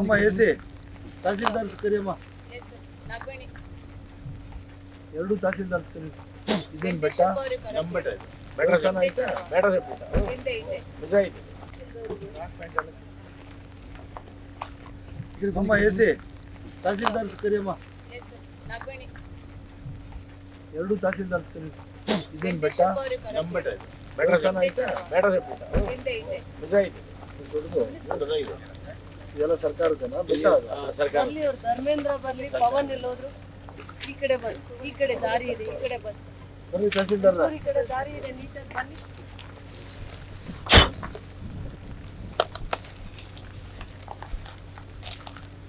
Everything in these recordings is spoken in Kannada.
ಅಮ್ಮ ಎಸಿ ತಹಸೀಲ್ದಾರ್ ಕರಿಯಮ್ಮ ನಾಗವೇಣಿ ಎರಡು ತಹಸೀಲ್ದಾರ್ ಕರಿ ಇದೇನ್ ಬೆಟ್ಟ ನಮ್ಮ ಬೆಟ್ಟ ಇದು. ಬೆಟ್ಟ ಸಣ್ಣ ಐತೆ ಬೆಟ್ಟ ಸ್ವಲ್ಪ ಐತೆ. ಹಿಂದೆ ಇದೆ ನಿಜ ಐತೆ ಅಮ್ಮ ಎಸಿ ತಹಸೀಲ್ದಾರ್ ಕರಿಯಮ್ಮ ನಾಗವೇಣಿ ಎರಡು ತಹಸೀಲ್ದಾರ್ ಕರಿ ಇದೇನ್ ಬೆಟ್ಟ ನಮ್ಮ ಬೆಟ್ಟ ಇದು. ಬೆಟ್ಟ ಸಣ್ಣ ಐತೆ ಬೆಟ್ಟ ಸ್ವಲ್ಪ ಐತೆ. ಹಿಂದೆ ಇದೆ ನಿಜ ಐತೆ ದೊಡ್ಡದು ದೊಡ್ಡದಾಗಿದೆ. ಇದೆಲ್ಲ ಸರ್ಕಾರದೇನಾ ಬೆಟ್ಟ ಅದು? ಆ, ಸರ್ಕಾರ. ಬರ್ಲಿ ಅವ್ರು ಧರ್ಮೇಂದ್ರ ಬರ್ಲಿ ಪವನ್ ಎಲ್ಲೋದ್ರು ಈ ಕಡೆ ಬನ್ನಿ ಈ ಕಡೆ ದಾರಿ ಇದೆ ಈ ಕಡೆ ಬನ್ನಿ. ಬರ್ರಿ ತಹಸೀಲ್ದಾರ್ ಈ ಕಡೆ ದಾರಿ ಇದೆ ನೀಟಾಗಿ ಬನ್ನಿ.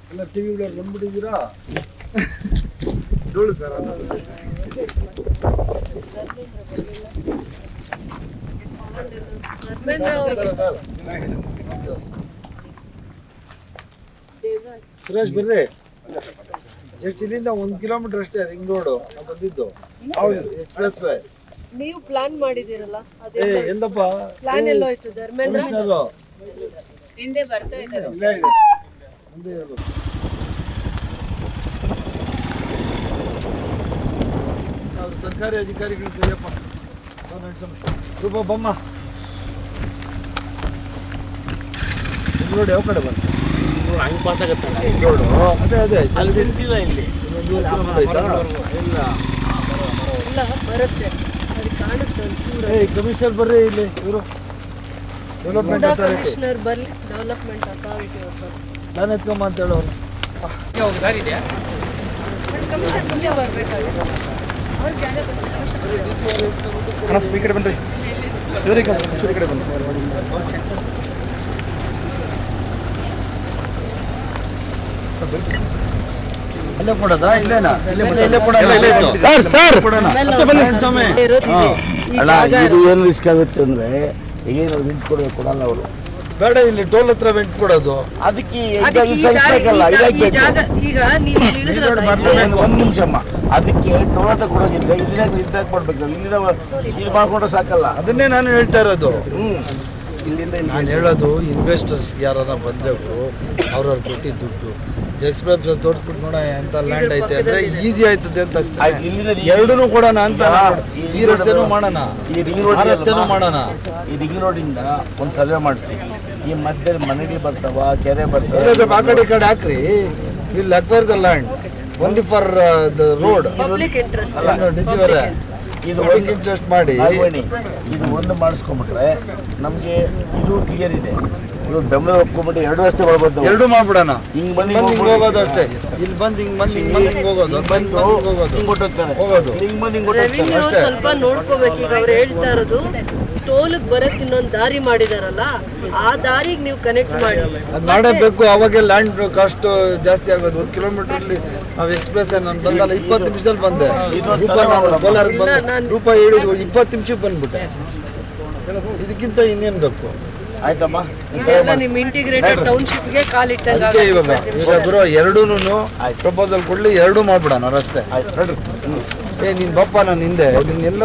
ಎಲ್ಲ ಟಿವಿ ಬಂದ್ಬಿಟ್ಟಿದ್ದೀರಾ? ಹೇಳು ಸರ್ ಧರ್ಮೇಂದ್ರ ಅವರು ದೇವ ಸುರೇಶ್ ಬರ್ರಿ. ಜಸ್ಟ್ ಇಲ್ಲಿಂದ ಒಂದ್ ಕಿಲೋಮೀಟರ್ ಅಷ್ಟೇ ರಿಂಗ್ ರೋಡ್ ನಾವು ಬಂದಿದ್ದು. ಹೌದು. ಎಕ್ಸ್ಪ್ರೆಸ್ ವೇ ನೀವು ಪ್ಲಾನ್ ಮಾಡಿದಿರಲ್ಲ ಏ ಅದೇ ಎಲ್ಲಪ್ಪ? ಪ್ಲಾನ್ ಎಲ್ಲೋಯ್ತು ಧರ್ಮೇಂದ್ರ? ಹಿಂದೆ ಬರ್ತಾ ಇದ್ದಾರೆ. ಇಲ್ಲ ಇದೆ ಮುಂದೆ ಹೇಳ್ಬೇಕು ಅವ್ರು ಸರ್ಕಾರಿ ಅಧಿಕಾರಿಗಳು ಕರೆಯಪ್ಪ. ರೂಪ ಬಮ್ಮ ರೋಡ್ ಯಾವ ಕಡೆ ಬಂತು? ನೋಡು, ಹಂಗೆ ಪಾಸ್ ಆಗತ್ತಲ್ಲ ರೋಡು ಅದೇ ಅದೇ ಅಲ್ಲಿ ಸಿಗ್ತಿಲ್ಲ ಇಲ್ಲಿ. ನೂರು ಕಿಲೋಮೀಟರ್ ಆಯ್ತಾ? ಇಲ್ಲ. ಇಲ್ಲ ಬರುತ್ತೆ. ಅದು ಕಾಣುತ್ತೆ ಒಂಚೂರು ಏ ಕಮಿಷನರ್ ಬರ್ರಿ ಇಲ್ಲಿ ಇವರು. ಡೆವಲಪ್ಮೆಂಟ್ ಅಥಾರಿಟಿ ಕಮಿಷನರ್ ಬರ್ಲಿ ಡೆವಲಪ್ಮೆಂಟ್ ಅಥಾರಿಟಿ ಅವ್ರು ನಾನು ಎತ್ಕೊಂಬ ಅಂತ ಹೇಳೋರು ಕಮಿಷನರ್ ಮುಂದೆ ಬರ್ಬೇಕಾಗುತ್ತೆ ಅವ್ರು ಜಾಗ ಈ ಕಡೆ ಇವರಿಗೆ ಈ ಕಡೆ ಬನ್ನಿ ಅಲ್ಲೇ ಕೊಡೋದಾ? ಇಲ್ಲೇನಾ? ಇಲ್ಲೇ ಇರೋದು ಇದೆ. ಏನು ರಿಸ್ಕ್ ಆಗುತ್ತೆ ಅಂದ್ರೆ ಈಗೇನು ರೆಂಟ್ ಕೊಡಬೇಕು ಕೊಡಲ್ಲ ಅವರು. ಬೇಡ ಇಲ್ಲಿ ಟೋಲ್ ಹತ್ರ ವೆಂಟ್ ಕೊಡೋದು. ಅದಕ್ಕೆ ಈಗ- ಈಗ ನೀವು ಒಂದ್ ನಿಮಿಷಮ್ಮ ಅದಕ್ಕೆ ಟೊಮೆಟೊ ಕೊಡೋದಿಲ್ಲ ಇಲ್ಲೇ ಇದ್ದಾಗ ಕೊಡ್ಬೇಕು ಇಲ್ಲಿಂದ ಇಲ್ಲಿ ಮಾಡ್ಕೊಂಡ್ರೆ ಸಾಕಲ್ಲ. ಅದನ್ನೇ ನಾನು ಹೇಳ್ತಾ ಇರೋದು. ಇಲ್ಲಿಂದ ನಾನು ಹೇಳೋದು ಇನ್ವೆಸ್ಟರ್ಸ್ ಯಾರನ್ನ ಬಂದವರು ಅವ್ರವ್ರು ಕೊಟ್ಟಿದ್ದ ದುಡ್ಡು. ಎಕ್ಸ್ಪ್ರೆಸ್ ತೋರಿಸ್ಬಿಟ್ಟು ನೋಡ ಎಂತ ಲ್ಯಾಂಡ್ ಐತೆ ಅಂದ್ರೆ ಈಸಿ ಆಯ್ತದೆ ಅಂತ ಅಷ್ಟೇ. ಎರಡೂ ಕೊಡೋಣ ಅಂತ ಈ ರಸ್ತೆನೂ ಮಾಡೋಣ. ಈ ರಿಂಗ್ ರೋಡ್ ರಸ್ತೆನೂ ಮಾಡೋಣ. ಈ ರಿಂಗ್ ರೋಡಿಂದ ಒಂದು ಸರ್ವೆ ಮಾಡಿಸಿ. ಈ ಮಧ್ಯೆ ಮನೆಗೆ ಬರ್ತಾವ ಕೆರೆ ಬರ್ತಾವ. ಸ್ವಲ್ಪ ಆ ಕಡೆ ಈ ಕಡೆ ಹಾಕ್ರಿ. ಇಲ್ಲಿ acquire the land only for the road public interest ಇದು ಇದು ಇಂಟ್ರೆಸ್ಟ್ ಮಾಡಿ. ಇದು ಒಂದು ಮಾಡಿಸ್ಕೊಂಡ್ಬಿಟ್ರೆ ನಮಗೆ ಇದು ಕ್ಲಿಯರ್ ಇದೆ. ಇವ್ರು ಬೆಂಬಲ ಒಪ್ಕೊಂಡ್ಬಿಟ್ಟು ಎರಡು ರಸ್ತೆ ಮಾಡ್ಬೋದು ಎರಡು ಮಾಡ್ಬಿಡೋಣ. ಹಿಂಗ್ ಬಂದು ಬಂದು ಹಿಂಗ್ ಹೋಗೋದು ಅಷ್ಟೇ. ಇಲ್ಲಿ ಬಂದು ಹಿಂಗ್ ಬಂದು ಹಿಂಗ್ ಬಂದು ಹಿಂಗ್ ಹೋಗೋದು. ಬಂದು ಹೋಗೋದು. ಹಿಂಗ್ ಕೊಟ್ಟೋಗ್ತಾರೆ ಹೋಗೋದು. ಹಿಂಗ್ ಬಂದು ಹಿಂಗ್ ರೆವಿನ್ಯೂ ಸ್ವಲ್ಪ ನೋಡ್ಕೋಬೇಕು. ಈಗ ಅವ್ರು ಹೇಳ್ತಾ ಇರೋದು ಟೋಲ್ಗೆ ಬರಕ್ ಇನ್ನೊಂದು ದಾರಿ ಮಾಡಿದಾರಲ್ಲ ಆ ದಾರಿಗೆ ನೀವು ಕನೆಕ್ಟ್ ಮಾಡಿ. ಅದು ಮಾಡಬೇಕು. ಅವಾಗ ಲ್ಯಾಂಡ್ ಕಾಸ್ಟ್ ಜಾಸ್ತಿ ಆಗೋದು. ಒಂದು ಕಿಲೋಮೀಟರ್ ನಾವು ಎಕ್ಸ್ಪ್ರೆಸ್ ನಾನು ಬಂದಲ್ಲ ಇಪ್ಪತ್ತು ನಿಮಿಷದಲ್ಲಿ ಬಂದೆ. ರೂಪ ನಾನು ಕೋಲಾರಕ್ಕೆ ಬಂದೆ. ರೂಪಾಯಿ ರೂಪ ಹೇಳಿದ್ವು ಇಪ್ಪತ್ತು ನಿಮಿಷಕ್ಕೆ ಬಂದ್ಬಿಟ್ಟೆ. ಇದಕ್ಕಿಂತ ಇನ್ನೇನು ಬೇಕು? ಆಯ್ತಮ್ಮ? ನಿಮ್ಮ ನಿಮ್ ಇಂಟಿಗ್ರೇಟೆಡ್ ಟೌನ್ಶಿಪ್ಗೆ ಗೆ ಅದಕ್ಕೆ ಇವಾಗ ಇವಾಗ ಗುರು ಎರಡೂನು ಪ್ರಪೋಸಲ್ ಕೊಡ್ಲಿ ಎರಡೂ ಮಾಡ್ಬಿಡೋಣ ರಸ್ತೆ. ಆಯ್ತು. ನೋಡ್ರಿ. ಏ ನೀನ್ ಬಪ್ಪ ನಾನು ಹಿಂದೆ. ನೀನ್